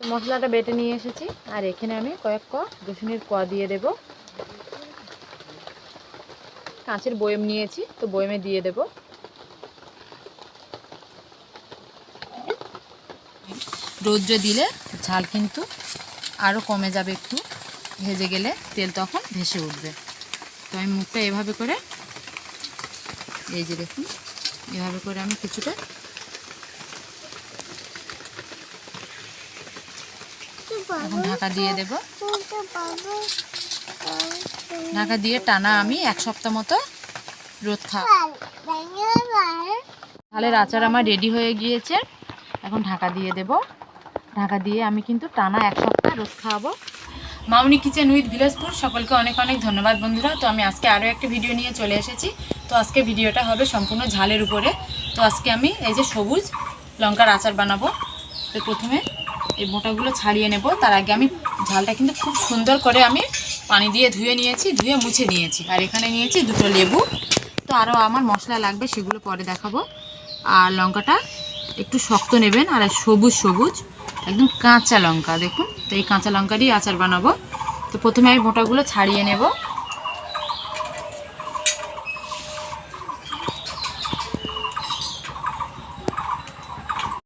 মশলাটা বেটে নিয়ে এসেছি। আর এখানে আমি কয়েক ক রসুনের কোয়া দিয়ে দেব। কাঁচের বয়েম নিয়েছি, তো বয়েমে দিয়ে দেব। রৌদ্রে দিলে ঝাল কিন্তু আরও কমে যাবে একটু। ভেজে গেলে তেল তখন ভেসে উঠবে। তো আমি মুখটা এভাবে করে, এই যে দেখুন, এভাবে করে আমি কিছুটা এখন ঢাকা দিয়ে দেব। ঢাকা দিয়ে টানা আমি এক সপ্তাহ মতো রোদ খা ঝালের আচার আমার রেডি হয়ে গিয়েছে। এখন ঢাকা দিয়ে দেব। ঢাকা দিয়ে আমি কিন্তু টানা এক সপ্তাহ রোদ খাওয়াবো মাউনি কিচেন উইথ ভিলেজপুর সকলকে অনেক অনেক ধন্যবাদ বন্ধুরা। তো আমি আজকে আরও একটা ভিডিও নিয়ে চলে এসেছি। তো আজকে ভিডিওটা হবে সম্পূর্ণ ঝালের উপরে। তো আজকে আমি এই যে সবুজ লঙ্কার আচার বানাবো। তো প্রথমে এই মোটাগুলো ছাড়িয়ে নেব। তার আগে আমি ঝালটা কিন্তু খুব সুন্দর করে আমি পানি দিয়ে ধুয়ে নিয়েছি, ধুয়ে মুছে নিয়েছি। আর এখানে নিয়েছি দুটো লেবু। তো আরও আমার মশলা লাগবে সেগুলো পরে দেখাবো। আর লঙ্কাটা একটু শক্ত নেবেন, আর সবুজ সবুজ, একদম কাঁচা লঙ্কা, দেখুন। তো এই কাঁচা লঙ্কারই আচার বানাবো। তো প্রথমে আমি মোটাগুলো ছাড়িয়ে নেব।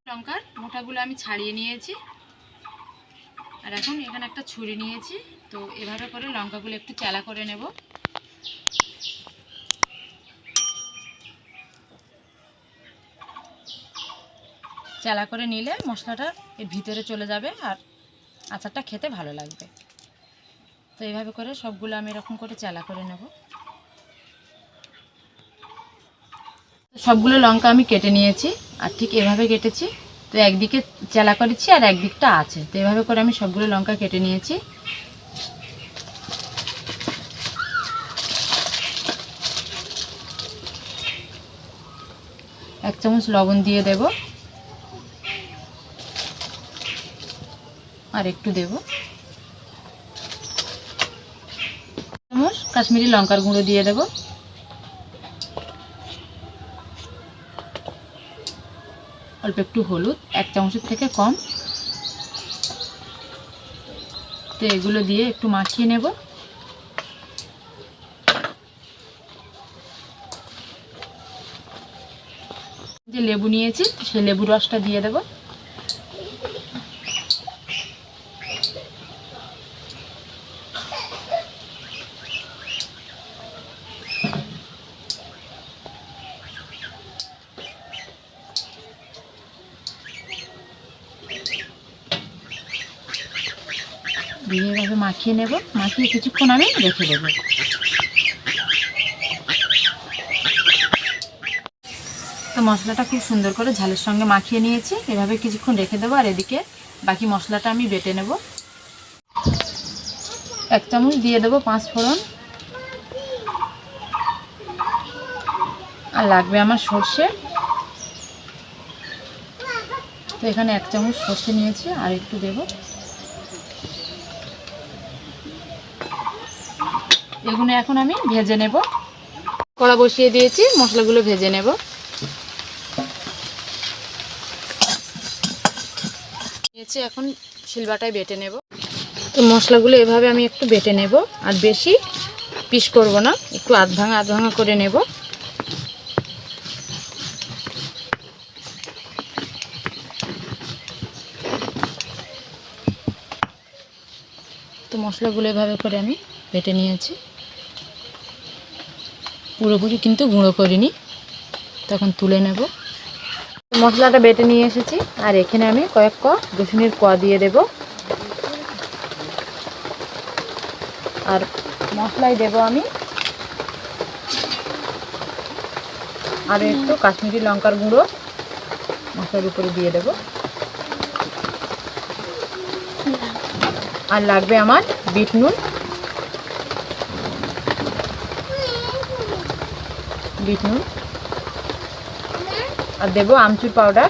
লঙ্কার মোটাগুলো আমি ছাড়িয়ে নিয়েছি। আর এখন এখানে একটা ছুরি নিয়েছি, তো এভাবে করে লঙ্কাগুলো একটু চেলা করে নেব। চেলা করে নিলে মশলাটা এর ভিতরে চলে যাবে আর আচারটা খেতে ভালো লাগবে। তো এইভাবে করে সবগুলো আমি এরকম করে চেলা করে নেব। সবগুলো লঙ্কা আমি কেটে নিয়েছি, আর ঠিক এভাবে কেটেছি। তো একদিকে চেলা করেছি আর একদিকটা আছে। তো এভাবে করে আমি সবগুলো লঙ্কা কেটে নিয়েছি। এক চামচ লবণ দিয়ে দেব। আর একটু দেব। চামচ কাশ্মীরি লঙ্কার গুঁড়ো দিয়ে দেব। অল্প একটু হলুদ, এক চামচের থেকে কম। তো এগুলো দিয়ে একটু মাখিয়ে নেব। যে লেবু নিয়েছি, সে লেবু রসটা দিয়ে দেব। এভাবে মাখিয়ে নেব। মাখিয়ে কিছুক্ষণ আমি রেখে দেবো। তো মশলাটা খুব সুন্দর করে ঝালের সঙ্গে মাখিয়ে নিয়েছি। এভাবে কিছুক্ষণ রেখে দেবো আর এদিকে বাকি মশলাটা আমি বেটে নেব। এক চামচ দিয়ে দেবো পাঁচ ফোড়ন। আর লাগবে আমার সর্ষে। তো এখানে এক চামচ সর্ষে নিয়েছি আর একটু দেব। এগুলো এখন আমি ভেজে নেব। কড়া বসিয়ে দিয়েছি, মশলাগুলো ভেজে নেব। নিয়েছি এখন শিলবাটায় বেটে নেব। তো মশলাগুলো এভাবে আমি একটু বেটে নেব, আর বেশি পিস করব না, একটু আধ ভাঙা আধ ভাঙা করে নেব। তো মশলাগুলো এভাবে করে আমি বেটে নিয়েছি। পুরোপুরি কিন্তু গুঁড়ো করিনি। তখন তুলে নেব। মশলাটা বেটে নিয়ে এসেছি। আর এখানে আমি কয়েক ক রসুনের কোয়া দিয়ে দেব। আর মশলাই দেব আমি। আর একটু কাশ্মীরি লঙ্কার গুঁড়ো মশলার উপরে দিয়ে দেব। আর লাগবে আমার বিট নুন। বিট নুন। আর দেবো আমচুর পাউডার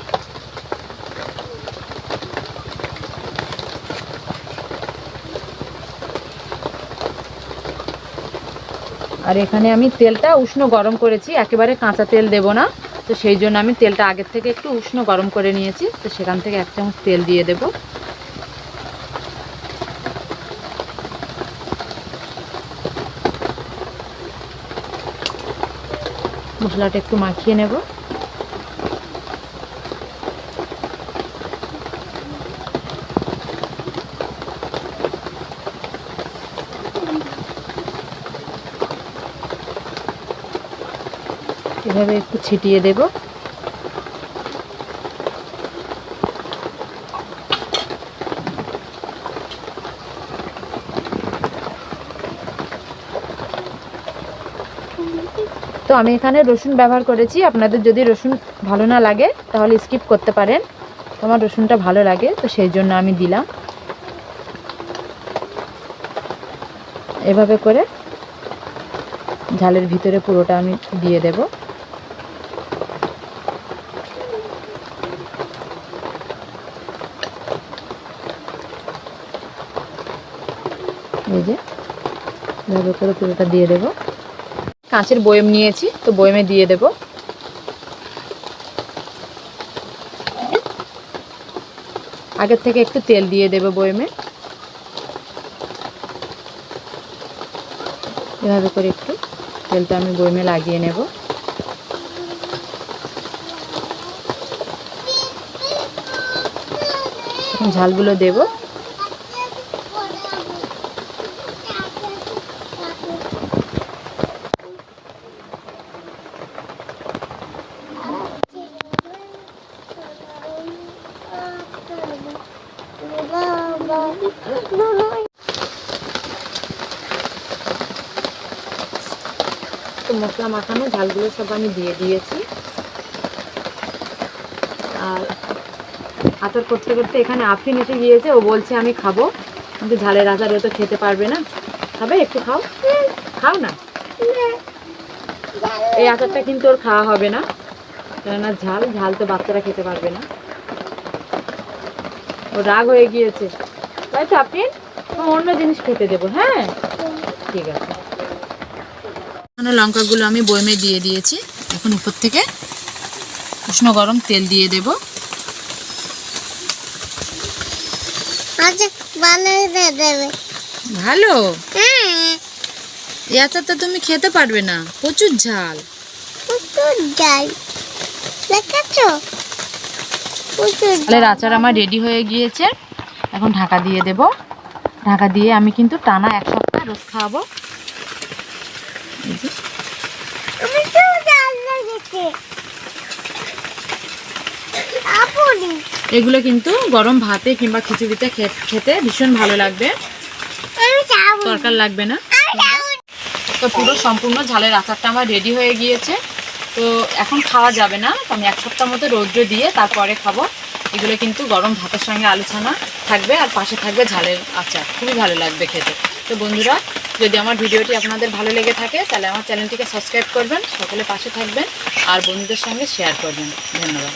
আর এখানে আমি তেলটা উষ্ণ গরম করেছি, একেবারে কাঁচা তেল দেব না। তো সেই জন্য আমি তেলটা আগের থেকে একটু উষ্ণ গরম করে নিয়েছি। তো সেখান থেকে এক চামচ তেল দিয়ে দেব। মশলাটা একটু মাখিয়ে নেব। এভাবে একটু ছিটিয়ে দেব। তো আমি এখানে রসুন ব্যবহার করেছি। আপনাদের যদি রসুন ভালো না লাগে, তাহলে স্কিপ করতে পারেন। তোমার রসুনটা ভালো লাগে, তো সেই জন্য আমি দিলাম। এভাবে করে ঝালের ভিতরে পুরোটা আমি দিয়ে দেব। এই যে, এভাবে করে পুরোটা দিয়ে দেব। কাঁচের বয়েম নিয়েছি, তো বয়েমে দিয়ে দেব। আগের থেকে একটু তেল দিয়ে দেবো বয়েমে। এভাবে করে একটু তেলটা আমি বয়েমে লাগিয়ে নেব। ঝালগুলো দেব। তো মশলা মাখানো ঝালগুলো সব আমি দিয়ে দিয়েছি। আর আচার করতে করতে এখানে আফিন এসে গিয়েছে, ও বলছে, আমি খাব। কিন্তু ঝালের আচার ও তো খেতে পারবে না। খাবে? একটু খাও। খাও না? এই আচারটা কিন্তু ওর খাওয়া হবে না। কেননা ঝাল ঝাল তো বাচ্চারা খেতে পারবে না। ও রাগ হয়ে গিয়েছে। তাই তো আফরিন অন্য জিনিস খেতে দেবো হ্যাঁ? ঠিক আছে। এখানে লঙ্কাগুলো আমি বয়মে দিয়ে দিয়েছি। এখন উপর থেকে উষ্ণ গরম তেল দিয়ে দেব। আচ্ছা দেবে। ভালো? হ্যাঁ এই আচারটা তুমি খেতে পারবে না। প্রচুর ঝাল। প্রচুর যাই দেখাচ্ছো ঝালের আচার আমার রেডি হয়ে গিয়েছে। এখন ঢাকা দিয়ে দেব। ঢাকা দিয়ে আমি কিন্তু টানা এক সপ্তাহ রোজ খাওয়াবো। এগুলো কিন্তু গরম ভাতে কিংবা খিচুড়িতে খেতে ভীষণ ভালো লাগবে। দরকার লাগবে না। তো পুরো সম্পূর্ণ ঝালের আচারটা আমার রেডি হয়ে গিয়েছে। তো এখন খাওয়া যাবে না। আমি এক সপ্তাহ মতো রৌদ্রে দিয়ে তারপরে খাব। এগুলো কিন্তু গরম ভাতের সঙ্গে আলু ছানা থাকবে আর পাশে থাকবে ঝালের আচার। খুবই ভালো লাগবে খেতে। তো বন্ধুরা, যদি আমার ভিডিওটি আপনাদের ভালো লেগে থাকে, তাহলে আমার চ্যানেলটিকে সাবস্ক্রাইব করবেন, সকলে পাশে থাকবেন, আর বন্ধুদের সঙ্গে শেয়ার করবেন। ধন্যবাদ।